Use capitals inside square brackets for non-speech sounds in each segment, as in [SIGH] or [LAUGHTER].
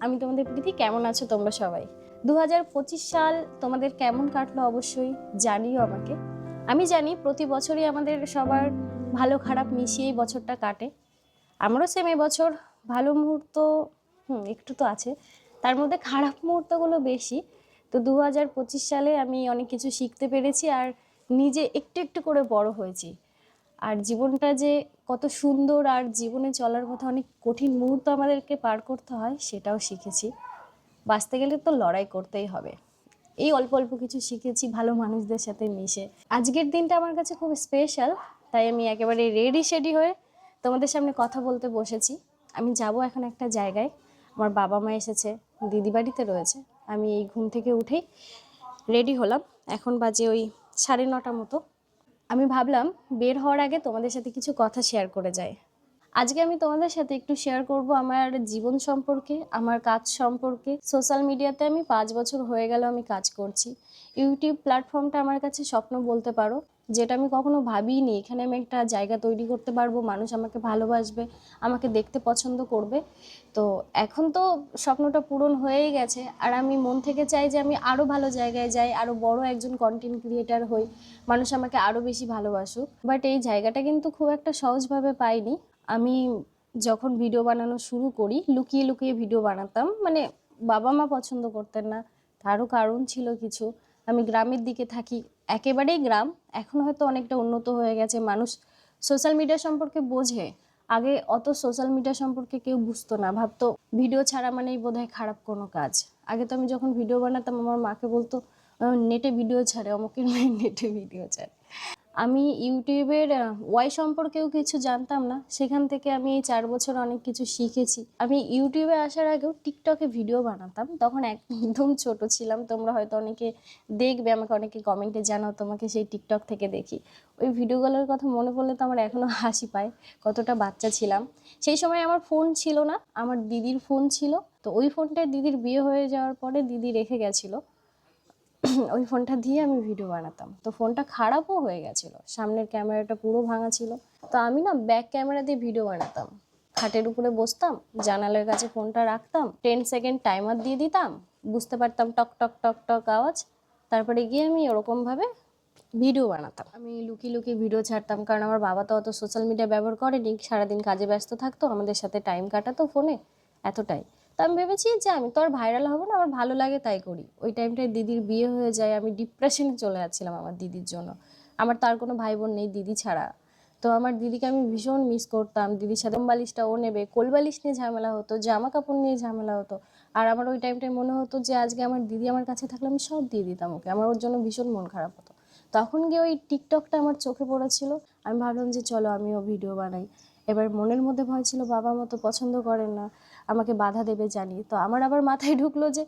আমি তোমাদের প্রীতি, কেমন আছো তোমরা সবাই? দু হাজার পঁচিশ সাল তোমাদের কেমন কাটলো অবশ্যই জানিও আমাকে। আমি জানি প্রতি বছরই আমাদের সবার ভালো খারাপ মিশিয়েই বছরটা কাটে। আমারও সেম বছর ভালো মুহূর্ত, হুম, একটু তো আছে। তার মধ্যে খারাপ মুহূর্তগুলো বেশি। তো দু হাজার পঁচিশ সালে আমি অনেক কিছু শিখতে পেরেছি আর নিজে একটু একটু করে বড় হয়েছি। আর জীবনটা যে কত সুন্দর আর জীবনে চলার পথে অনেক কঠিন মুহূর্ত আমাদেরকে পার করতে হয়, সেটাও শিখেছি। বাঁচতে গেলে তো লড়াই করতেই হবে। এই অল্প অল্প কিছু শিখেছি, ভালো মানুষদের সাথে মিশে। আজকের দিনটা আমার কাছে খুব স্পেশাল তাই আমি একেবারে রেডি শেডি হয়ে তোমাদের সামনে কথা বলতে বসেছি। আমি যাব এখন একটা জায়গায়। আমার বাবা মা এসেছে, দিদি বাড়িতে রয়েছে। আমি এই ঘুম থেকে উঠেই রেডি হলাম। এখন বাজে ওই সাড়ে নটা মতো। আমি ভাবলাম বের হওয়ার আগে তোমাদের সাথে কিছু কথা শেয়ার করে যাই। আজকে আমি তোমাদের সাথে একটু শেয়ার করব আমার জীবন সম্পর্কে, আমার কাজ সম্পর্কে। সোশ্যাল মিডিয়াতে আমি পাঁচ বছর হয়ে গেল আমি কাজ করছি। ইউটিউব প্ল্যাটফর্মটা আমার কাছে স্বপ্ন বলতে পারো। যেটা আমি কখনো ভাবিনি এখানে আমি একটা জায়গা তৈরি করতে পারব, মানুষ আমাকে ভালোবাসবে, আমাকে দেখতে পছন্দ করবে। তো এখন তো স্বপ্নটা পূরণ হয়েই গেছে, আর আমি মন থেকে চাই যে আমি আরও ভালো জায়গায় যাই আরও বড় একজন কন্টেন্ট ক্রিয়েটার হই, মানুষ আমাকে আরও বেশি ভালোবাসুক। বাট এই জায়গাটা কিন্তু খুব একটা সহজভাবে পাইনি। আমি যখন ভিডিও বানানো শুরু করি, লুকিয়ে লুকিয়ে ভিডিও বানাতাম মানে বাবা মা পছন্দ করতেন না, তারও কারণ ছিল কিছু। আমি গ্রামের দিকে থাকি, একেবারেই গ্রাম। এখন হয়তো অনেকটা উন্নত হয়ে গেছে মানুষ। সোশ্যাল মিডিয়া সম্পর্কে বোঝে, আগে অত সোশ্যাল মিডিয়া সম্পর্কে কেউ বুঝতো না। ভাবতো, ভিডিও ছাড়া মানেই বোধহয় খারাপ কোনো কাজ। আগে তো আমি যখন ভিডিও বানাতাম, আমার মাকে বলতো নেটে ভিডিও ছাড়ে, অমুকের মেয়ে নেটে ভিডিও ছাড়ে। আমি ইউটিউবের ওয়াই সম্পর্কেও কিছু জানতাম না। সেখান থেকে আমি এই চার বছর অনেক কিছু শিখেছি। আমি ইউটিউবে আসার আগেও টিকটকে ভিডিও বানাতাম। তখন একদম ছোট ছিলাম। তোমরা হয়তো অনেকে দেখবে, আমাকে অনেকে কমেন্টে জানাও, তোমাকে সেই টিকটক থেকে দেখি। ওই ভিডিওগুলোর কথা মনে পড়লে তো আমার এখনও হাসি পায়, কতটা বাচ্চা ছিলাম। সেই সময় আমার ফোন ছিল না। আমার দিদির ফোন ছিল। তো ওই ফোনটায় দিদির বিয়ে হয়ে যাওয়ার পরে দিদি রেখে গেছিল। [CLEARS THROAT] ওই ফোনটা দিয়ে আমি ভিডিও বানাতাম। তো ফোনটা খারাপও হয়ে গেছিল। সামনের ক্যামেরাটা পুরো ভাঙা ছিল। তো আমি না ব্যাক ক্যামেরা দিয়ে ভিডিও বানাতাম। খাটের উপরে বসতাম, জানালার কাছে ফোনটা রাখতাম টেন সেকেন্ড টাইমার দিয়ে দিতাম, বুঝতে পারতাম টক টক টক টক আওয়াজ। তারপরে গিয়ে আমি ওরকমভাবে ভিডিও বানাতাম। আমি লুকিয়ে লুকিয়ে ভিডিও ছাড়তাম। কারণ আমার বাবা তো অত সোশ্যাল মিডিয়া ব্যবহার করেনি। সারাদিন কাজে ব্যস্ত থাকতো। আমাদের সাথে টাইম কাটাতো ফোনে। এতটাই। তো আমি ভেবেছি যে আমি তো আর ভাইরাল হব না, আমার ভালো লাগে তাই করি। ওই টাইমটায় দিদির বিয়ে হয়ে যায়, আমি ডিপ্রেশনে চলে যাচ্ছিলাম আমার দিদির জন্য। আমার তার কোনো ভাই বোন নেই দিদি ছাড়া। তো আমার দিদিকে আমি ভীষণ মিস করতাম। দিদির সাথে বালিশটা ও নেবে, কোলবালিশ নিয়ে ঝামেলা হতো জামা কাপড় নিয়ে ঝামেলা হতো। আর আমার ওই টাইমটায় মনে হতো যে আজকে আমার দিদি আমার কাছে থাকলে আমি সব দিয়ে দিতাম ওকে। আমার ওর জন্য ভীষণ মন খারাপ হতো। তখন গিয়ে ওই টিকটকটা আমার চোখে পড়েছিল। আমি ভাবলাম যে চলো আমিও ভিডিও বানাই। এবার মনের মধ্যে ভয় ছিল, বাবা মতো পছন্দ করেন না। আমাকে বাধা দেবে জানি তো আমার আবার মাথায় ঢুকলো যে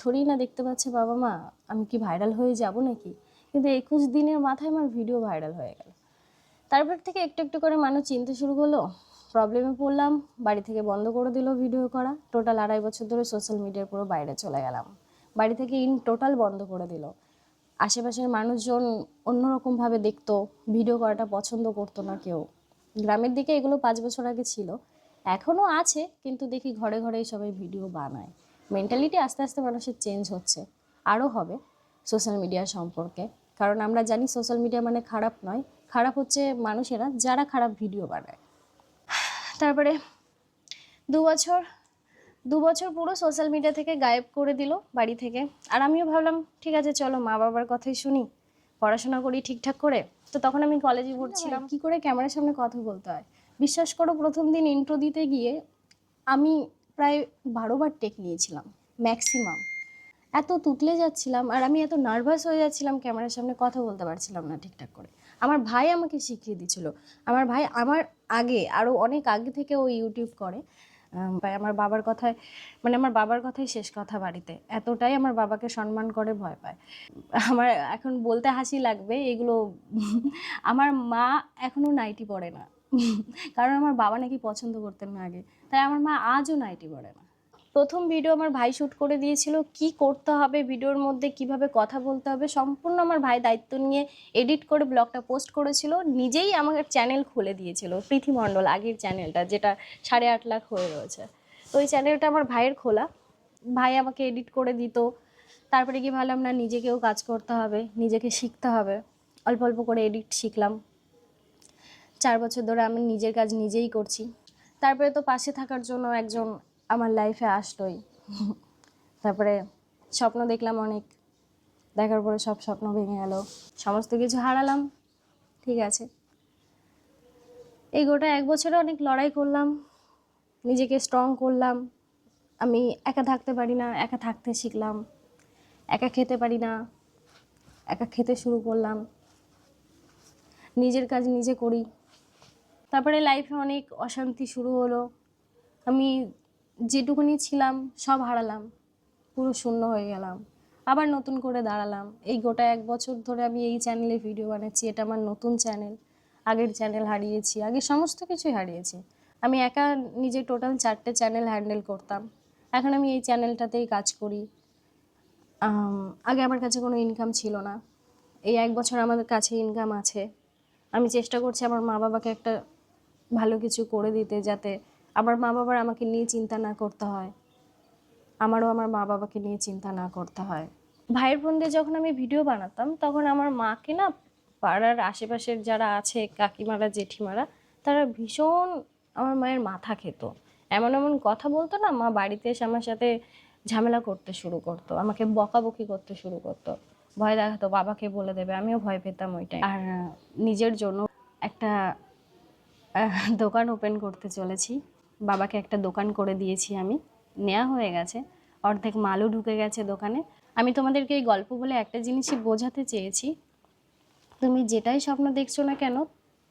থোড়ি না দেখতে পাচ্ছে বাবা মা, আমি কি ভাইরাল হয়ে যাব নাকি? কিন্তু একুশ দিনের মাথায় আমার ভিডিও ভাইরাল হয়ে গেল। তারপর থেকে একটু একটু করে মানুষ চিনতে শুরু করল প্রবলেমে পড়লাম, বাড়ি থেকে বন্ধ করে দিল ভিডিও করা। টোটাল আড়াই বছর ধরে সোশ্যাল মিডিয়ার পুরো বাইরে চলে গেলাম। বাড়ি থেকে ইন টোটাল বন্ধ করে দিল। আশেপাশের মানুষজন অন্যরকমভাবে দেখতো ভিডিও করাটা পছন্দ করতো না কেউ। গ্রামের দিকে এগুলো পাঁচ বছর আগে ছিল। এখনও আছে কিন্তু দেখি ঘরে ঘরেই সবাই ভিডিও বানায়। মেন্টালিটি আস্তে আস্তে মানুষের চেঞ্জ হচ্ছে। আরও হবে সোশ্যাল মিডিয়া সম্পর্কে। কারণ আমরা জানি সোশ্যাল মিডিয়া মানে খারাপ নয় খারাপ হচ্ছে মানুষেরা যারা খারাপ ভিডিও বানায়। তারপরে দু বছর দু বছর পুরো সোশ্যাল মিডিয়া থেকে গায়েব করে দিল বাড়ি থেকে। আর আমিও ভাবলাম ঠিক আছে চলো মা বাবার কথাই শুনি পড়াশোনা করি ঠিকঠাক করে। তো তখন আমি কলেজে পড়ছিলাম কি করে ক্যামেরার সামনে কথা বলতে হয়? বিশ্বাস করো প্রথম দিন ইন্ট্রো দিতে গিয়ে আমি প্রায় বারোবার টেক নিয়েছিলাম ম্যাক্সিমাম এত তুতলে যাচ্ছিলাম আর আমি এত নার্ভাস হয়ে যাচ্ছিলাম ক্যামেরার সামনে কথা বলতে পারছিলাম না ঠিকঠাক করে। আমার ভাই আমাকে শিখিয়ে দিছিল। আমার ভাই আমার আগে আরও অনেক আগে থেকে ও ইউটিউব করে। আম, আমার বাবার কথায় মানে আমার বাবার কথাই শেষ কথা বাড়িতে। এতটাই আমার বাবাকে সম্মান করে ভয় পায়। আমার এখন বলতে হাসি লাগবে এগুলো আমার মা এখনও নাইটি পরে না। কারণ আমার বাবা নাকি পছন্দ করতেন না আগে। তাই আমার মা আজও নাইটি পরে না। প্রথম ভিডিও আমার ভাই শ্যুট করে দিয়েছিল, কি করতে হবে ভিডিওর মধ্যে কীভাবে কথা বলতে হবে, সম্পূর্ণ আমার ভাই দায়িত্ব নিয়ে এডিট করে ব্লগটা পোস্ট করেছিল, নিজেই আমাকে চ্যানেল খুলে দিয়েছিল পৃথিমণ্ডল আগের চ্যানেলটা যেটা সাড়ে আট লাখ হয়ে রয়েছে। তো ওই চ্যানেলটা আমার ভাইয়ের খোলা। ভাই আমাকে এডিট করে দিত, তারপরে কি ভাবলাম, না, নিজেকেও কাজ করতে হবে, নিজেকে শিখতে হবে। অল্প অল্প করে এডিট শিখলাম। চার বছর ধরে আমি নিজের কাজ নিজেই করছি। তারপরে তো পাশে থাকার জন্য একজন আমার লাইফে আসলোই। তারপরে স্বপ্ন দেখলাম অনেক। দেখার পরে সব স্বপ্ন ভেঙে গেল। সমস্ত কিছু হারালাম। ঠিক আছে। এই গোটা এক বছরে অনেক লড়াই করলাম। নিজেকে স্ট্রং করলাম। আমি একা থাকতে পারি না, একা থাকতে শিখলাম। একা খেতে পারি না। একা খেতে শুরু করলাম। নিজের কাজ নিজে করি। তারপরে লাইফে অনেক অশান্তি শুরু হলো। আমি যেটুকুনি ছিলাম, সব হারালাম। পুরো শূন্য হয়ে গেলাম। আবার নতুন করে দাঁড়ালাম। এই গোটা এক বছর ধরে আমি এই চ্যানেলে ভিডিও বানাচ্ছি। এটা আমার নতুন চ্যানেল আগের চ্যানেল হারিয়েছি। আগে সমস্ত কিছুই হারিয়েছি। আমি একা নিজে টোটাল চারটে চ্যানেল হ্যান্ডেল করতাম। এখন আমি এই চ্যানেলটাতেই কাজ করি। আগে আমার কাছে কোনো ইনকাম ছিল না। এই এক বছর আমাদের কাছে ইনকাম আছে। আমি চেষ্টা করছি আমার মা বাবাকে একটা ভালো কিছু করে দিতে যাতে আমার মা বাবার আমাকে নিয়ে চিন্তা না করতে হয়। আমারও আমার মা বাবাকে নিয়ে চিন্তা না করতে হয়। ভাইয়ের বোন দিয়ে যখন আমি ভিডিও বানাতাম, তখন আমার মাকে না পাড়ার আশেপাশের যারা আছে, কাকিমারা, জেঠিমারা, তারা ভীষণ আমার মায়ের মাথা খেত। এমন এমন কথা বলতো না, মা বাড়িতে এসে আমার সাথে ঝামেলা করতে শুরু করতো, আমাকে বকাবকি করতে শুরু করতো। ভয় দেখাতো, বাবাকে বলে দেবে, আমিও ভয় পেতাম ওইটাই। আর নিজের জন্য একটা দোকান ওপেন করতে চলেছি। বাবাকে একটা দোকান করে দিয়েছি আমি। নেওয়া হয়ে গেছে। অর্ধেক মালও ঢুকে গেছে দোকানে। আমি তোমাদেরকে এই গল্প বলে একটা জিনিসই বোঝাতে চেয়েছি। তুমি যেটাই স্বপ্ন দেখছ না কেন,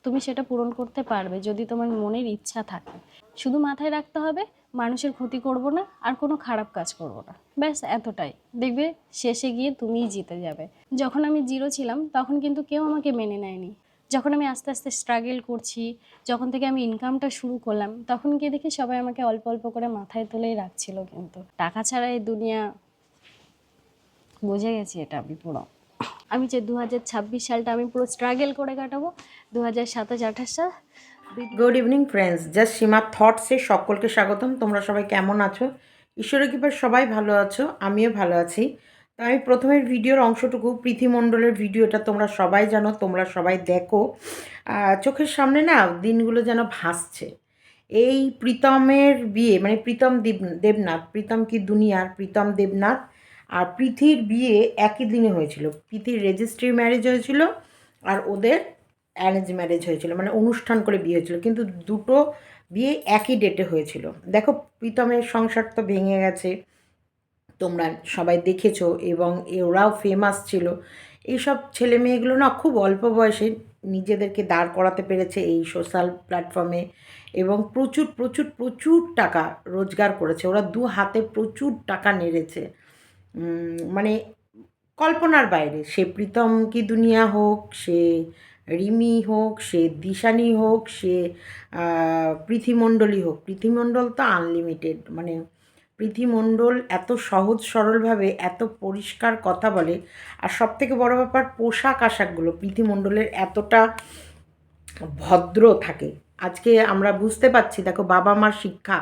তুমি সেটা পূরণ করতে পারবে যদি তোমার মনের ইচ্ছা থাকে। শুধু মাথায় রাখতে হবে, মানুষের ক্ষতি করব না, আর কোনো খারাপ কাজ করব না। ব্যাস, এতটাই। দেখবে, শেষে গিয়ে তুমিই জিতে যাবে। যখন আমি জিরো ছিলাম, তখন কিন্তু কেউ আমাকে মেনে নেয়নি। যখন আমি আস্তে আস্তে স্ট্রাগল করছি, যখন থেকে আমি ইনকামটা শুরু করলাম, তখন গিয়ে দেখি সবাই আমাকে অল্প অল্প করে মাথায় তুলেই রাখছিল কিন্তু। টাকা ছাড়া এই দুনিয়া, বুঝে গেছি এটা আমি পুরো। আমি যে দু হাজার ছাব্বিশ সালটা আমি পুরো স্ট্রাগল করে কাটাবো দু হাজার সাতাশ, আঠাশ সাল good evening friends just Seema থটসে সকলকে স্বাগতম। তোমরা সবাই কেমন আছো? ঈশ্বরের কৃপায় সবাই ভালো আছো, আমিও ভালো আছি। তো আমি প্রথমের ভিডিওর অংশটুকু পৃথিমণ্ডলের ভিডিওটা তোমরা সবাই জানো, তোমরা সবাই দেখো। চোখের সামনে না দিনগুলো যেন ভাসছে। এই প্রীতমের বিয়ে মানে প্রীতম দেব দেবনাথ, প্রীতম কি দুনিয়ার? প্রীতম দেবনাথ আর পৃথির বিয়ে একই দিনে হয়েছিল। পৃথির রেজিস্ট্রি ম্যারেজ হয়েছিল আর ওদের অ্যারেঞ্জ ম্যারেজ হয়েছিল মানে অনুষ্ঠান করে বিয়ে হয়েছিল। কিন্তু দুটো বিয়ে একই ডেটে হয়েছিল। দেখো, প্রীতমের সংসার তো ভেঙে গেছে। তোমরা সবাই দেখেছ এবং ওরাও ফেমাস ছিল। এইসব ছেলে মেয়েগুলো না খুব অল্প বয়সে নিজেদেরকে দাঁড় করাতে পেরেছে এই সোশ্যাল প্ল্যাটফর্মে এবং প্রচুর প্রচুর প্রচুর টাকা রোজগার করেছে। ওরা দু হাতে প্রচুর টাকা নেড়েছে। মানে কল্পনার বাইরে। সে প্রীতম কি দুনিয়া হোক, সে রিমি হোক, সে দিশানি হোক, সে পৃথিমণ্ডলী হোক। পৃথিমণ্ডল তো আনলিমিটেড মানে পৃথিমণ্ডল এত সহজ সরলভাবে এত পরিষ্কার কথা বলে, আর সব থেকে বড় ব্যাপার পোশাক আশাকগুলো পৃথিমণ্ডলের এতটা ভদ্র থাকে। আজকে আমরা বুঝতে পারছি, দেখো বাবা মার শিক্ষা।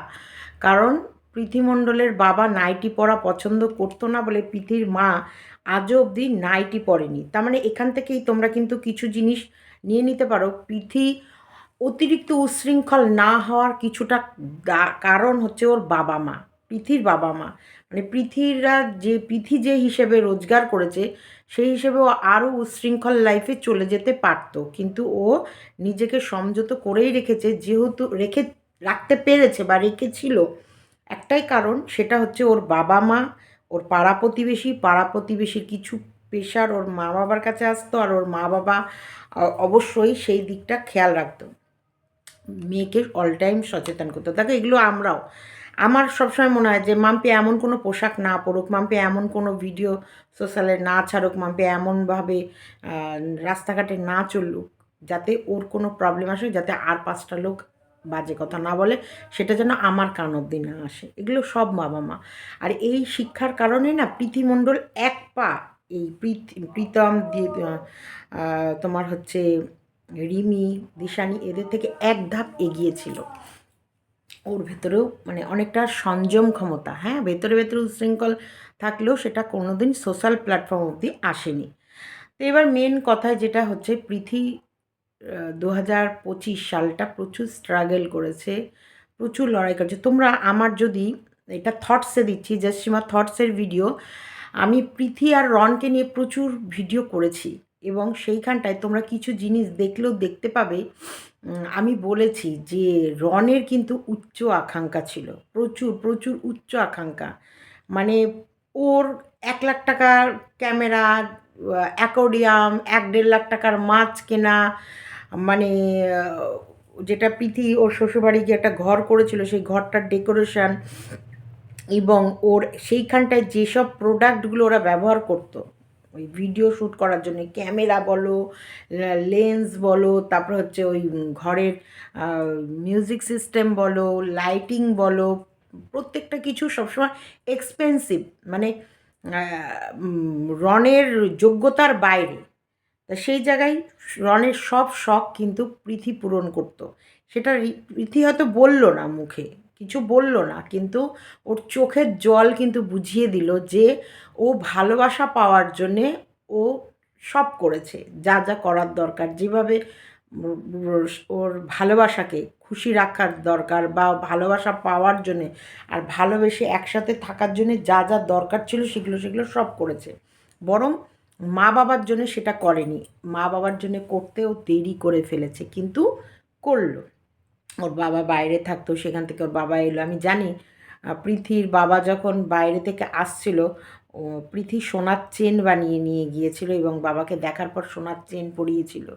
কারণ পৃথিমণ্ডলের বাবা নাইটি পরা পছন্দ করতো না বলে পৃথির মা আজও অবধি নাইটি পরেনি। তার মানে এখান থেকেই তোমরা কিন্তু কিছু জিনিস নিয়ে নিতে পারো। পৃথি অতিরিক্ত উচ্ছৃঙ্খল না হওয়ার কিছুটা কারণ হচ্ছে ওর বাবা মা। পৃথির বাবা মা। মানে পৃথিরা যে, পৃথি যে হিসেবে রোজগার করেছে, সেই হিসেবে ও আরও উচ্ছৃঙ্খল লাইফে চলে যেতে পারতো। কিন্তু ও নিজেকে সংযত করেই রেখেছে, যেহেতু রেখে, রাখতে পেরেছে বা রেখেছিল। একটাই কারণ, সেটা হচ্ছে ওর বাবা মা, ওর পাড়া প্রতিবেশী, পাড়া প্রতিবেশীর কিছু পেশার ওর মা বাবার কাছে আসতো আর ওর মা বাবা অবশ্যই সেই দিকটা খেয়াল রাখতো। মেয়েকে অল টাইম সচেতন করতো। দেখো, এগুলো আমরাও। আমার সবসময় মনে হয় যে, মাম্পি এমন কোনো পোশাক না পরুক, মাম্পি এমন কোনো ভিডিও সোশ্যালে না ছাড়ুক, মাম্পি এমনভাবে রাস্তাঘাটে না চলুক, যাতে ওর কোনো প্রবলেম আসে, যাতে আর পাঁচটা লোক বাজে কথা না বলে, সেটা যেন আমার কান অব্দি না আসে। এগুলো সব বাবা মা। আর এই শিক্ষার কারণে না পৃথিমণ্ডল এক পা এই প্রীতম দিয়ে তোমার হচ্ছে রিমি, দিশানি, এদের থেকে এক ধাপ এগিয়েছিল ওর ভেতরেও মানে অনেকটা সংযম ক্ষমতা হ্যাঁ? ভেতরে ভেতরে উশৃঙ্খল থাকলেও সেটা কোনোদিন সোশ্যাল প্ল্যাটফর্ম অবধি আসেনি। তো এবার মেন কথা যেটা হচ্ছে, পৃথি দু হাজার পঁচিশ সালটা প্রচুর স্ট্রাগল করেছে, প্রচুর লড়াই করেছে। তোমরা আমার যদি এটা থটসে দিচ্ছি জাস্ট সীমা থটসের ভিডিও আমি পৃথি আর রনকে নিয়ে প্রচুর ভিডিও করেছি। এবং সেইখানটায় তোমরা কিছু জিনিস দেখলেও দেখতে পাবে আমি বলেছি যে রনের কিন্তু উচ্চ আকাঙ্ক্ষা ছিল, প্রচুর প্রচুর উচ্চ আকাঙ্ক্ষা। মানে ওর এক লাখ টাকার ক্যামেরা অ্যাকোডিয়াম এক দেড় লাখ টাকার মাছ কেনা মানে যেটা প্রীতি ওর শ্বশুরবাড়ি গিয়ে একটা ঘর করেছিল, সেই ঘরটার ডেকোরেশন এবং ওর সেইখানটায় যেসব প্রোডাক্টগুলো ওরা ব্যবহার করতো ওই ভিডিও শ্যুট করার জন্য ক্যামেরা বলো লেন্স বলো, তারপর হচ্ছে ওই ঘরের মিউজিক সিস্টেম বলো লাইটিং বলো, প্রত্যেকটা কিছু সবসময় এক্সপেন্সিভ মানে রনের যোগ্যতার বাইরে। তা সেই জায়গায় রনের সব শখ কিন্তু পৃথি পূরণ করতো। সেটা পৃথি হয়তো বলল না মুখে। কিছু বলল না, কিন্তু ওর চোখের জল কিন্তু বুঝিয়ে দিল যে ও ভালোবাসা পাওয়ার জন্যে ও সব করেছে, যা যা করার দরকার। যেভাবে ওর ভালোবাসাকে খুশি রাখার দরকার বা ভালোবাসা পাওয়ার জন্যে আর ভালোবেসে একসাথে থাকার জন্যে যা যা দরকার ছিল সেগুলো সেগুলো সব করেছে। বরং মা বাবার জন্য সেটা করেনি। মা বাবার জন্য করতেও দেরি করে ফেলেছে, কিন্তু করল। ওর বাবা বাইরে থাকতো সেখান থেকে ওর বাবা এলো। আমি জানি পৃথির বাবা যখন বাইরে থেকে আসছিল ও পৃথি সোনার চেন বানিয়ে নিয়ে গিয়েছিল এবং বাবাকে দেখার পর সোনার চেন পরিয়েছিল।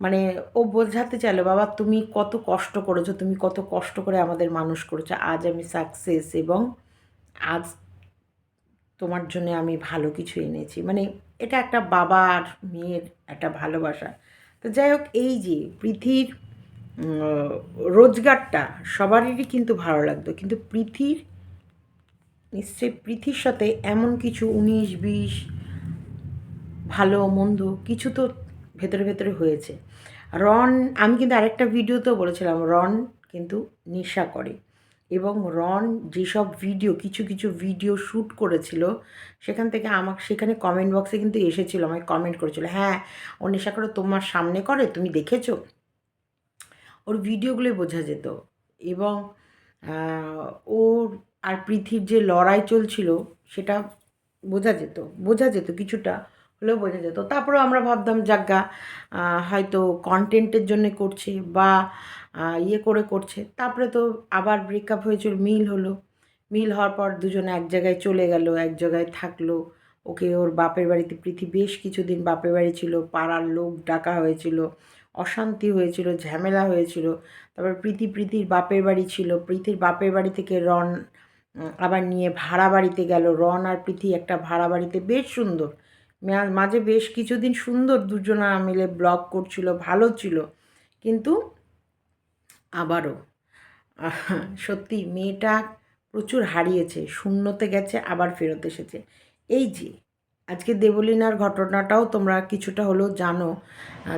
মানে ও বোঝাতে চাইলো বাবা তুমি কত কষ্ট করেছ তুমি কত কষ্ট করে আমাদের মানুষ করেছ। আজ আমি সাকসেস এবং আজ তোমার জন্য আমি ভালো কিছু এনেছি। মানে এটা একটা বাবা আর মেয়ের একটা ভালোবাসা। তো যাই হোক এই যে উম, রোজগারটা সবারই কিন্তু ভালো লাগতো। কিন্তু পৃথির নিশ্চয়ই পৃথির সাথে এমন কিছু উনিশ, বিশ, ভালো, মন্দ কিছু তো ভেতরে ভেতরে হয়েছে। রন, আমি কিন্তু আরেকটা ভিডিওতেও বলেছিলাম, রন কিন্তু নেশা করে। এবং রন যেসব ভিডিও, কিছু কিছু ভিডিও শ্যুট করেছিল, সেখান থেকে আমাকে, সেখানে কমেন্ট বক্সে কিন্তু এসেছিল, আমাকে কমেন্ট করেছিল হ্যাঁ ও নেশা করে তোমার সামনে করে, তুমি দেখেছ? ওর ভিডিওগুলোই বোঝা যেত। এবং ওর আর পৃথির যে লড়াই চলছিল সেটা বোঝা যেত বোঝা যেত কিছুটা হলেও বোঝা যেত। তারপরেও আমরা ভাবতাম যাজ্ঞা হয়তো কন্টেন্টের জন্য করছে বা ইয়ে করে করছে। তারপরে তো আবার ব্রেকআপ হয়েছিল, মিল হলো। মিল হওয়ার পর দুজনে এক জায়গায় চলে গেল, এক জায়গায় থাকল। ওকে ওর বাপের বাড়িতে পৃথি বেশ কিছুদিন বাপের বাড়ি ছিল, পাড়ার লোক ডাকা হয়েছিল। অশান্তি হয়েছিল, ঝামেলা হয়েছিল। তারপর প্রীতি, প্রীতির বাপের বাড়ি ছিল। প্রীতির বাপের বাড়ি থেকে রন আবার নিয়ে ভাড়া বাড়িতে গেল। রন আর প্রীতি একটা ভাড়া বাড়িতে। বেশ সুন্দর। মাঝে বেশ কিছুদিন সুন্দর দুজনা মিলে ব্লগ করছিল, ভালো ছিল। কিন্তু আবারও সত্যি মেয়েটা প্রচুর হারিয়েছে। শূন্যতে গেছে, আবার ফেরত এসেছে। এই যে আজকে দেবলীনার ঘটনাটাও তোমরা কিছুটা হলেও জানো।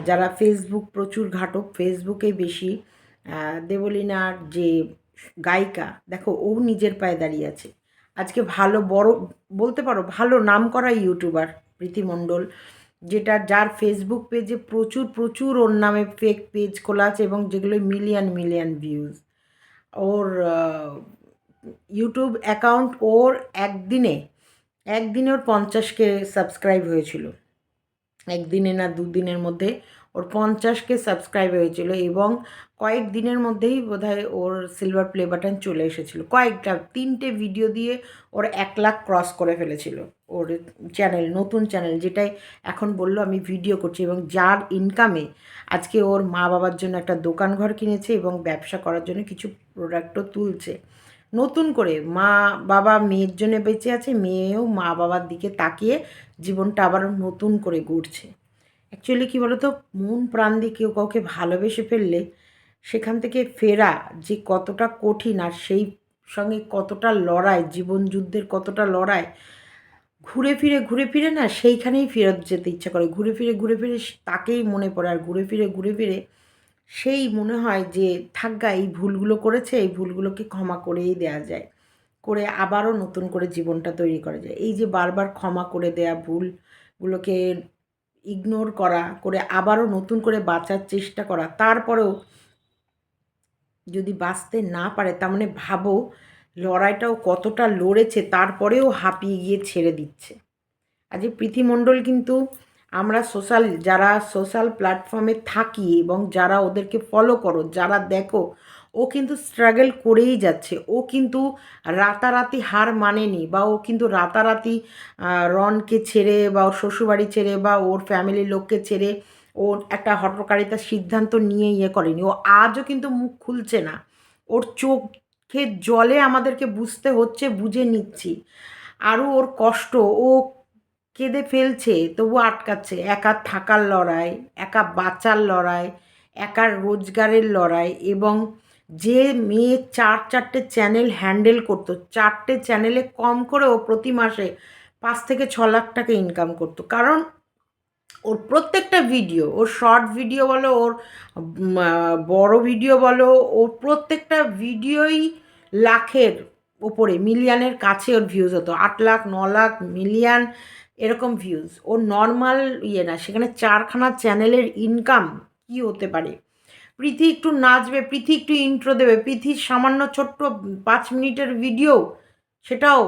যারা ফেসবুক প্রচুর ঘাটক ফেসবুকে বেশি দেবলীনার যে গায়িকা, দেখো, ও নিজের পায়ে দাঁড়িয়ে আছে। আজকে ভালো, বড়, বলতে পারো ভালো নাম করা ইউটিউবার প্রীতি মণ্ডল, যেটা যার ফেসবুক পেজে প্রচুর প্রচুর ওর নামে ফেক পেজ খোলা আছে এবং যেগুলো মিলিয়ন মিলিয়ন ভিউজ ওর ইউটিউব অ্যাকাউন্ট ওর একদিনে একদিনে ওর পঞ্চাশকে সাবস্ক্রাইব হয়েছিল। একদিনে না দুদিনের মধ্যে ওর পঞ্চাশকে সাবস্ক্রাইব হয়েছিল এবং কয়েক দিনের মধ্যেই বোধহয় ওর সিলভার প্লে বাটন চলে এসেছিল। কয়েকটা, তিনটে ভিডিও দিয়ে ওর এক লাখ ক্রস করে ফেলেছিল ওর চ্যানেল নতুন চ্যানেল যেটাই এখন বলল আমি ভিডিও করছি এবং যার ইনকামে আজকে ওর মা বাবার জন্য একটা দোকান ঘর কিনেছে এবং ব্যবসা করার জন্য কিছু প্রোডাক্টও তুলছে। নতুন করে মা, বাবা, মেয়ের জন্য বেঁচে আছে, মেয়েও মা, বাবার দিকে তাকিয়ে জীবনটা আবার নতুন করে গড়ছে। অ্যাকচুয়ালি কী বলতো? মন প্রাণ দিয়ে কেউ কাউকে ভালোবেসে ফেললে সেখান থেকে ফেরা যে কতটা কঠিন আর সেই সঙ্গে কতটা লড়াই, জীবন যুদ্ধের কতটা লড়াই, ঘুরে ফিরে ঘুরে ফিরে না সেইখানেই ফেরত যেতে ইচ্ছা করে। ঘুরে ফিরে ঘুরে ফিরে তাকেই মনে পড়ে আর ঘুরে ফিরে ঘুরে ফিরে সেই মনে হয় যে থাকগা এই ভুলগুলো করেছে, এই ভুলগুলোকে ক্ষমা করেই দেওয়া যায়। করে আবারও নতুন করে জীবনটা তৈরি করা যায়। এই যে বারবার ক্ষমা করে দেয়া, ভুলগুলোকে ইগনোর করা, করে আবারও নতুন করে বাঁচার চেষ্টা করা, তারপরেও যদি বাঁচতে না পারে, তার মানে ভাবো লড়াইটাও কতটা লড়েছে, তারপরেও হাঁপিয়ে গিয়ে ছেড়ে দিচ্ছে। আজ এই পৃথিমণ্ডল কিন্তু আমরা সোশ্যাল যারা সোশ্যাল প্ল্যাটফর্মে থাকি এবং যারা ওদেরকে ফলো করো, যারা দেখো, ও কিন্তু স্ট্রাগল করেই যাচ্ছে। ও কিন্তু রাতারাতি হার মানেনি বা ও কিন্তু রাতারাতি রনকে ছেড়ে বা ওর শ্বশুরবাড়ি ছেড়ে বা ওর ফ্যামিলির লোককে ছেড়ে ও একটা হঠকারিতার সিদ্ধান্ত নিয়ে ইয়ে করেনি। ও আজও কিন্তু মুখ খুলছে না। ওর চোখের জলে আমাদেরকে বুঝতে হচ্ছে, বুঝে নিচ্ছি। আরও ওর কষ্ট, ও কেঁদে ফেলছে, তবু আটকাচ্ছে। একা থাকার লড়াই, একা বাঁচার লড়াই, একা রোজগারের লড়াই এবং যে মেয়ে চার চারটে চ্যানেল হ্যান্ডেল করতো, চারটে চ্যানেলে কম করেও প্রতি মাসে পাঁচ থেকে ছ লাখ টাকা ইনকাম করতো। কারণ ওর প্রত্যেকটা ভিডিও, ওর শর্ট ভিডিও বলো, ওর বড় ভিডিও বলো ওর প্রত্যেকটা ভিডিওই লাখের ওপরে, মিলিয়নের কাছে ওর ভিউজ হতো। আট লাখ, ন লাখ, মিলিয়ন এরকম ভিউজ ও নর্মাল ইয়ে না, সেখানে চারখানা চ্যানেলের ইনকাম কি হতে পারে? প্রীতি একটু নাচবে, প্রীতি একটু ইন্ট্রো দেবে প্রীতির সামান্য ছোট্ট পাঁচ মিনিটের ভিডিও সেটাও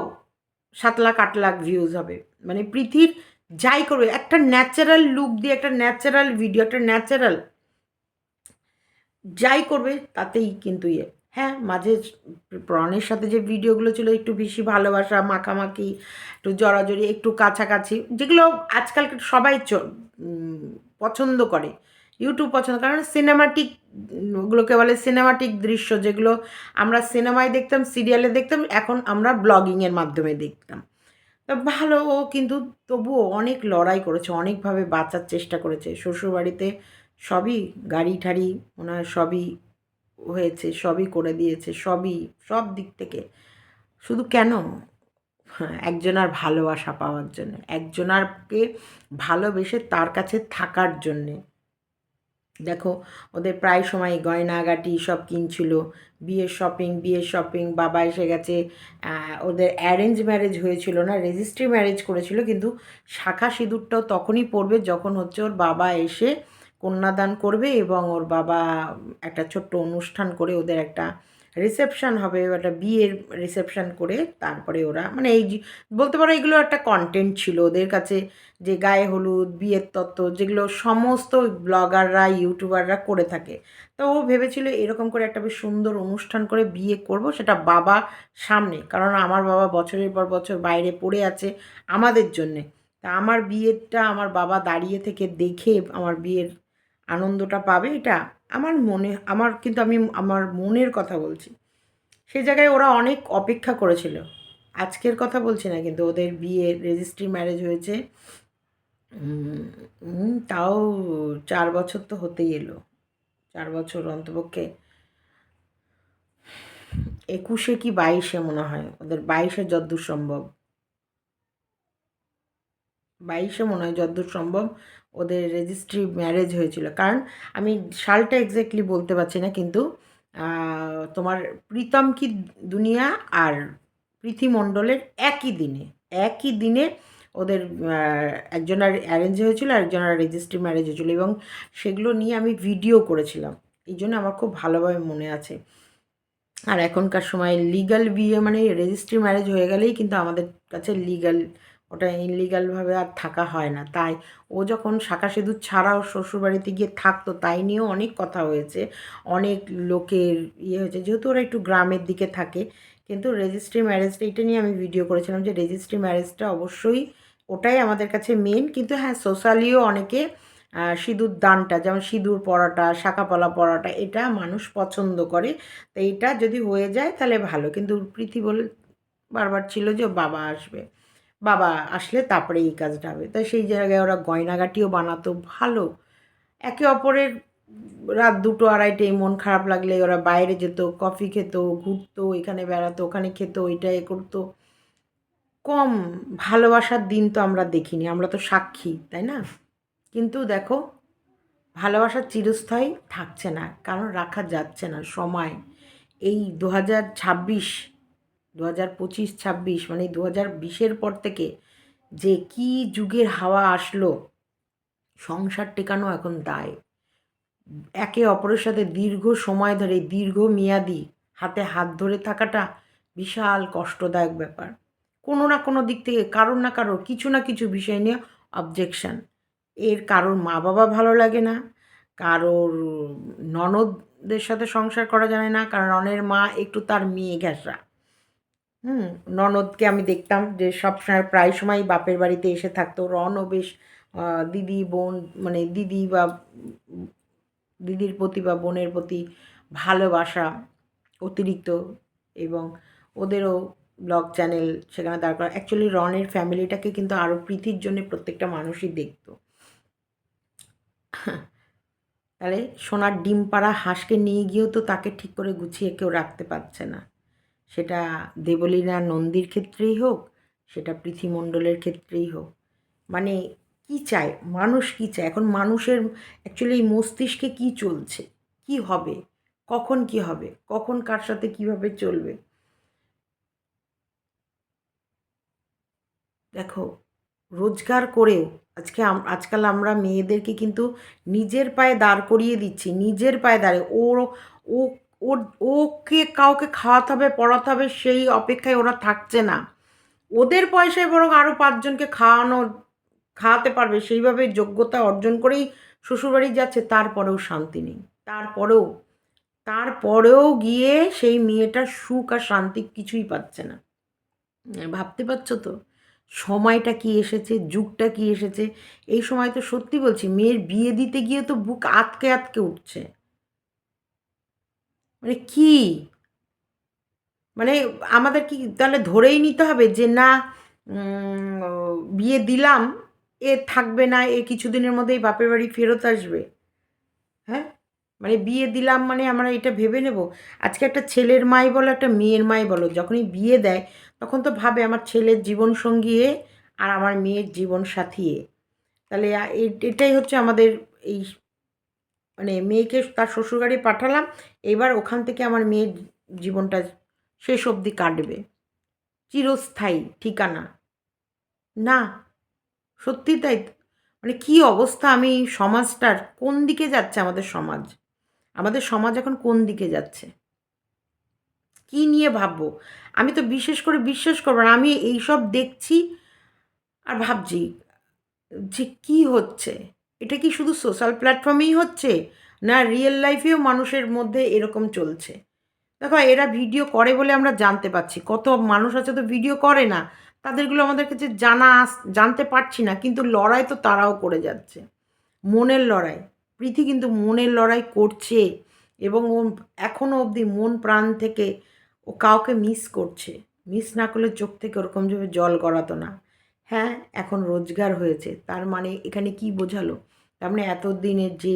সাত লাখ, আট লাখ ভিউজ হবে। মানে পৃথির যাই করবে, একটা ন্যাচারাল লুক দিয়ে একটা ন্যাচারাল ভিডিও একটা ন্যাচারাল যাই করবে, তাতেই কিন্তু ইয়ে। হ্যাঁ মাঝে প্রণের সাথে যে ভিডিওগুলো ছিল, একটু বেশি ভালোবাসা, মাখামাখি, একটু জড়াজড়ি, একটু কাছাকাছি, যেগুলো আজকাল সবাই পছন্দ করে। ইউটিউব পছন্দ, কারণ সিনেমাটিক ওগুলোকে বলে সিনেমাটিক দৃশ্য, যেগুলো আমরা সিনেমায় দেখতাম সিরিয়ালে দেখতাম, এখন আমরা ব্লগিংয়ের মাধ্যমে দেখতাম। তা ভালো, ও কিন্তু তবুও অনেক লড়াই করেছে, অনেকভাবে বাঁচার চেষ্টা করেছে। শ্বশুরবাড়িতে সবই গাড়ি ঠাড়ি ওনার সবই হয়েছে, সবই করে দিয়েছে, সবই, সব দিক থেকে। শুধু কেন? হ্যাঁ একজনার ভালোবাসা পাওয়ার জন্য, একজনারকে ভালোবেসে তার কাছে থাকার জন্যে। দেখো, ওদের প্রায় সময় গয়নাগাটি সব কিনছিল বিয়ের শপিং বিয়ের শপিং বাবা এসে গেছে ওদের অ্যারেঞ্জ ম্যারেজ হয়েছিল না রেজিস্ট্রি ম্যারেজ করেছিল, কিন্তু শাখা সিঁদুরটাও তখনই পড়বে যখন হচ্ছে ওর বাবা এসে কন্যাদান করবে এবং ওর বাবা একটা ছোট্ট অনুষ্ঠান করে ওদের একটা রিসেপশান হবে, একটা বিয়ের রিসেপশান করে তারপরে ওরা মানে এই বলতে পারো এগুলো একটা কন্টেন্ট ছিল। ওদের কাছে যে গায়ে হলুদ, বিয়ের তত্ত্ব, যেগুলো সমস্ত ব্লগাররা ইউটিউবাররা করে থাকে। তো ও ভেবেছিল এরকম করে একটা বেশ সুন্দর অনুষ্ঠান করে বিয়ে করব, সেটা বাবা সামনে, কারণ আমার বাবা বছরের পর বছর বাইরে পড়ে আছে আমাদের জন্যে। তা আমার বিয়েটা আমার বাবা দাঁড়িয়ে থেকে দেখে আমার বিয়ের আনন্দটা পাবে, এটা আমার মনে, আমার কিন্তু আমি আমার মনের কথা বলছি। সেই জায়গায় ওরা অনেক অপেক্ষা করেছিল। আজকের কথা বলছি না, কিন্তু ওদের বিয়ের রেজিস্ট্রি ম্যারেজ হয়েছে। তাও চার বছর তো হতেই এলো। চার বছর অন্তপক্ষে একুশে কি বাইশে মনে হয়? ওদের বাইশে যদ্দূর সম্ভব। বাইশে মনে হয় যদ্দূর সম্ভব। ওদের রেজিস্ট্রি ম্যারেজ হয়েছিল। কারণ আমি সালটা এক্স্যাক্টলি বলতে পারছি না, কিন্তু তোমার প্রীতম কি দুনিয়া আর পৃথিমণ্ডলের একই দিনে একই দিনে ওদের একজনের অ্যারেঞ্জ হয়েছিল একজনের রেজিস্ট্রি ম্যারেজ হয়েছিল এবং সেগুলো নিয়ে আমি ভিডিও করেছিলাম। এই জন্য আমার খুব ভালোভাবে মনে আছে। আর এখনকার সময় লিগাল বিয়ে মানে রেজিস্ট্রি ম্যারেজ হয়ে গেলেই কিন্তু আমাদের কাছে লিগ্যাল ওটা ইনলিগালভাবে আর থাকা হয় না। তাই ও যখন শাখা সিঁদুর ছাড়াও শ্বশুরবাড়িতে গিয়ে থাকতো, তাই নিয়েও অনেক কথা হয়েছে। অনেক লোকের ইয়ে হয়েছে। যেহেতু ওরা একটু গ্রামের দিকে থাকে, কিন্তু রেজিস্ট্রি ম্যারেজটা এটা নিয়ে আমি ভিডিও করেছিলাম যে রেজিস্ট্রি ম্যারেজটা অবশ্যই ওটাই আমাদের কাছে মেন কিন্তু হ্যাঁ সোশ্যালিও অনেকে সিঁদুর দানটা, যেমন সিঁদুর পরাটা শাঁখাপলা পরাটা, এটা মানুষ পছন্দ করে। তো এইটা যদি হয়ে যায় তাহলে ভালো। কিন্তু প্রীতি বলে, বারবার ছিল যে বাবা আসবে। বাবা আসলে তারপরে এই কাজটা হবে। তাই সেই জায়গায় ওরা গয়নাগাটিও বানাতো, ভালো। একে অপরের রাত দুটো আড়াইটে মন খারাপ লাগলে ওরা বাইরে যেত, কফি খেত, ঘুরতো, এখানে বেড়াতো, ওখানে খেত, ওইটা এ করতো। কম ভালোবাসার দিন তো আমরা দেখিনি, আমরা তো সাক্ষী, তাই না? কিন্তু দেখো, ভালোবাসা চিরস্থায়ী থাকছে না, কারণ রাখা যাচ্ছে না, সময়। এই দু হাজার ছাব্বিশ দু হাজার পঁচিশ, ছাব্বিশ মানে দু হাজার বিশের পর থেকে যে কি যুগের হাওয়া আসলো, সংসার টেকানো এখন দায়। একে অপরের সাথে দীর্ঘ সময় ধরে দীর্ঘ মেয়াদি হাতে হাত ধরে থাকাটা বিশাল কষ্টদায়ক ব্যাপার। কোনো না কোনো দিক থেকে কারোর না কারোর, কিছু না কিছু বিষয় নিয়ে অবজেকশন এর কারোর মা বাবা ভালো লাগে না, কারোর ননদদের সাথে সংসার করা যায় না, কারণ রনের মা একটু তার মেয়ে ঘেঁষা। হুম, ননদকে আমি দেখতাম যে সবসময় প্রায় সময় বাপের বাড়িতে এসে থাকতো। রনও বেশ দিদি, বোন মানে দিদি বা, দিদির প্রতি বা বোনের প্রতি ভালোবাসা অতিরিক্ত এবং ওদেরও ব্লগ চ্যানেল সেখানে দাঁড় করা অ্যাকচুয়ালি রনের ফ্যামিলিটাকে কিন্তু আরও প্রীতির জন্য প্রত্যেকটা মানুষই দেখত। তাহলে সোনার ডিম পাড়া হাঁসকে নিয়ে গিয়েও তো তাকে ঠিক করে গুছিয়ে কেউ রাখতে পারছে না। সেটা দেবলীনা নন্দীর ক্ষেত্রেই হোক, সেটা পৃথিমণ্ডলের ক্ষেত্রেই হোক। মানে কি চায়? মানুষ কি চায়? এখন মানুষের অ্যাকচুয়ালি এই মস্তিষ্কে কি চলছে? কি হবে? কখন কি হবে? কখন কার সাথে কীভাবে চলবে? দেখো, রোজগার করেও আজকে আজকাল আমরা মেয়েদেরকে কিন্তু নিজের পায়ে দাঁড় করিয়ে দিচ্ছি, নিজের পায়ে দাঁড়িয়ে, ওর, ও ওর ওকে কাউকে খাওয়াতে হবে, পড়াতে হবে, সেই অপেক্ষায় ওরা থাকছে না। ওদের পয়সায় বরং আরও পাঁচজনকে খাওয়ানো, খাওয়াতে পারবে। সেইভাবে যোগ্যতা অর্জন করেই শ্বশুরবাড়ি যাচ্ছে, তারপরেও শান্তি নেই। তারপরেও তারপরেও গিয়ে সেই মেয়েটার সুখ আর শান্তি কিছুই পাচ্ছে না। ভাবতে পারছ তো? সময়টা কি এসেছে, যুগটা কি এসেছে? এই সময় তো সত্যি বলছি, মেয়ের বিয়ে দিতে গিয়ে তো বুক আতকে আতকে উঠছে। মানে কি? মানে আমাদের কি তাহলে ধরেই নিতে হবে যে না বিয়ে দিলাম, এ থাকবে না, এ কিছুদিনের মধ্যেই বাপের বাড়ি ফেরত আসবে। হ্যাঁ? মানে বিয়ে দিলাম মানে আমরা এটা ভেবে নেব। আজকে একটা ছেলের মাই বলো, একটা মেয়ের মাই বলো, যখনই বিয়ে দেয়, তখন তো ভাবে আমার ছেলের জীবনসঙ্গী এ আর আমার মেয়ের জীবন সাথী এ। তাহলে এটাই হচ্ছে আমাদের এই মানে মেয়েকে তার শ্বশুরবাড়ি পাঠালাম এবার ওখান থেকে আমার মেয়ের জীবনটা শেষ অবধি কাটবে। চিরস্থায়ী, ঠিকানা। না সত্যি তাই মানে কি অবস্থা আমি সমাজটার, কোন দিকে যাচ্ছে আমাদের সমাজ? আমাদের সমাজ এখন কোন দিকে যাচ্ছে? কি নিয়ে ভাববো? আমি তো বিশেষ করে বিশ্বাস করব না, আমি এইসব দেখছি আর ভাবছি যে কি হচ্ছে? এটা কি শুধু সোশ্যাল প্ল্যাটফর্মেই হচ্ছে? না রিয়েল লাইফেও মানুষের মধ্যে এরকম চলছে। দেখো, এরা ভিডিও করে বলে আমরা জানতে পারছি। কত মানুষ আছে তো ভিডিও করে না। তাদেরগুলো আমাদের কাছে জানা জানতে পারছি না, কিন্তু লড়াই তো তারাও করে যাচ্ছে। মনের লড়াই। প্রীতি কিন্তু মনের লড়াই করছে এবং ও এখনও অবধি মন প্রাণ থেকে ও কাউকে মিস করছে। মিস না করলে চোখ থেকে ওরকমভাবে জল গড়াতো না। হ্যাঁ এখন রোজগার হয়েছে। তার মানে এখানে কি বোঝালো? তার মানে এতদিনের যে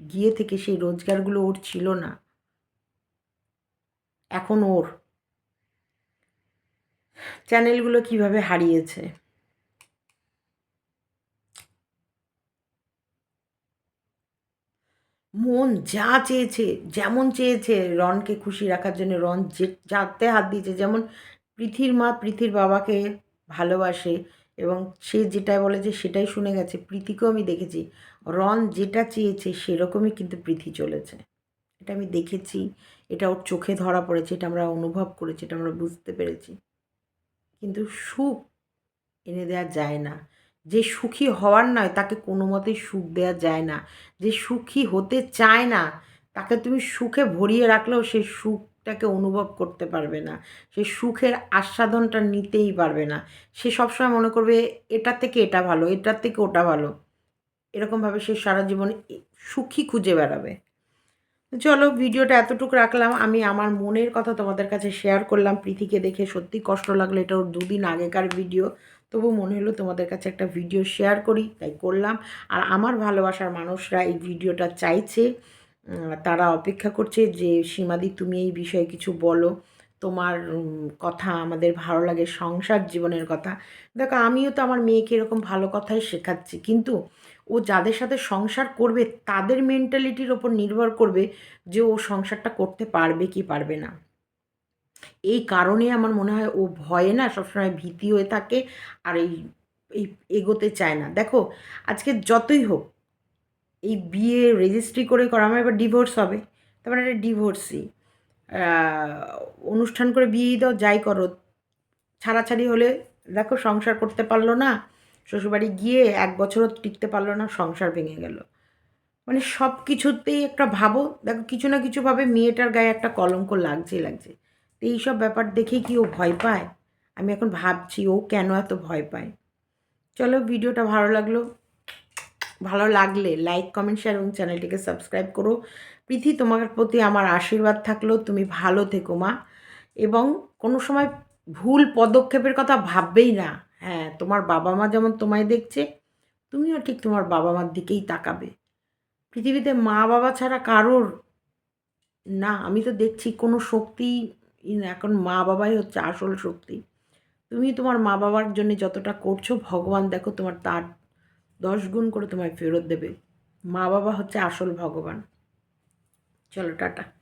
গিয়ে থেকে সেই রোজগারগুলো ওর ছিল না। এখন ওর। চ্যানেলগুলো কীভাবে হারিয়েছে? মন যা চেয়েছে, যেমন চেয়েছে রনকে খুশি রাখার জন্য, রন যে, যাতে হাত দিয়েছে, যেমন পৃথির মা পৃথির বাবাকে ভালোবাসে এবং সে যেটা বলে যে সেটাই শুনে গেছে, প্রীতিকেও আমি দেখেছি। রন যেটা চেয়েছে সেরকমই কিন্তু পৃথি চলেছে। এটা আমি দেখেছি, এটা ওর চোখে ধরা পড়েছে, এটা আমরা অনুভব করেছি, এটা আমরা বুঝতে পেরেছি। কিন্তু সুখ এনে দেওয়া যায় না। যে সুখী হওয়ার নয়, তাকে কোনো মতেই সুখ দেওয়া যায় না। যে সুখী হতে চায় না, তাকে তুমি সুখে ভরিয়ে রাখলেও সেই সুখটাকে অনুভব করতে পারবে না। সে সুখের আস্বাদনটা নিতেই পারবে না। সে সবসময় মনে করবে এটার থেকে এটা ভালো, এটার থেকে ওটা ভালো। এরকমভাবে সে সারা জীবন সুখী খুঁজে বেড়াবে। চলো, ভিডিওটা এতটুকু রাখলাম। আমি আমার মনের কথা তোমাদের কাছে শেয়ার করলাম। প্রীতিকে দেখে সত্যি কষ্ট লাগল। এটা ওর দুদিন আগেকার ভিডিও তবু মনে হলো তোমাদের কাছে একটা ভিডিও শেয়ার করি, তাই করলাম। আর আমার ভালোবাসার মানুষরা এই ভিডিওটা চাইছে তারা অপেক্ষা করছে যে, সীমাদি, তুমি এই বিষয়ে কিছু বলো। তোমার কথা আমাদের ভালো লাগে, সংসার জীবনের কথা। দেখো, আমিও তো আমার মেয়েকে এরকম ভালো কথাই শেখাচ্ছি। কিন্তু ও যাদের সাথে সংসার করবে, তাদের মেন্টালিটির ওপর নির্ভর করবে যে ও সংসারটা করতে পারবে কি পারবে না। এই কারণে আমার মনে হয় ও ভয়ে না সবসময় ভীতি হয়ে থাকে আর এই এই এগোতে চায় না। দেখো, আজকে যতই হোক, এই বিয়ে রেজিস্ট্রি করে করা আমার এবার ডিভোর্স হবে তারপরে একটা ডিভোর্সই অনুষ্ঠান করে বিয়েই দাও, যাই করো, ছাড়াছাড়ি হলে দেখো সংসার করতে পারল না শ্বশুরবাড়ি গিয়ে এক বছরও টিকতে পারল না, সংসার ভেঙে গেল। মানে সব কিছুতেই একটা ভাবো, দেখো কিছু না কিছুভাবে মেয়েটার গায়ে একটা কলঙ্ক লাগছে লাগছে। তো এইসব ব্যাপার দেখেই কি ও ভয় পায়? আমি এখন ভাবছি ও কেন এত ভয় পায়? চলো ভিডিওটা ভালো লাগল। ভালো লাগলে লাইক কমেন্ট শেয়ার এবং চ্যানেলটিকে সাবস্ক্রাইব করো। প্রীতি, তোমার প্রতি আমার আশীর্বাদ থাকল। তুমি ভালো থেকো মা। এবং কোনো সময় ভুল পদক্ষেপের কথা ভাববেই না। হ্যাঁ তোমার বাবা মা যেমন তোমায় দেখছে, তুমিও ঠিক তোমার বাবা মার দিকেই তাকাবে। পৃথিবীতে মা বাবা ছাড়া কারোর না, আমি তো দেখছি কোনো শক্তি, এখন মা বাবাই হচ্ছে আসল শক্তি। তুমি তোমার মা বাবার জন্য যতটা করছ, ভগবান দেখো তোমার তার দশ গুণ করে তোমায় ফেরত দেবে। মা বাবা হচ্ছে আসল ভগবান। চলো, টাটা।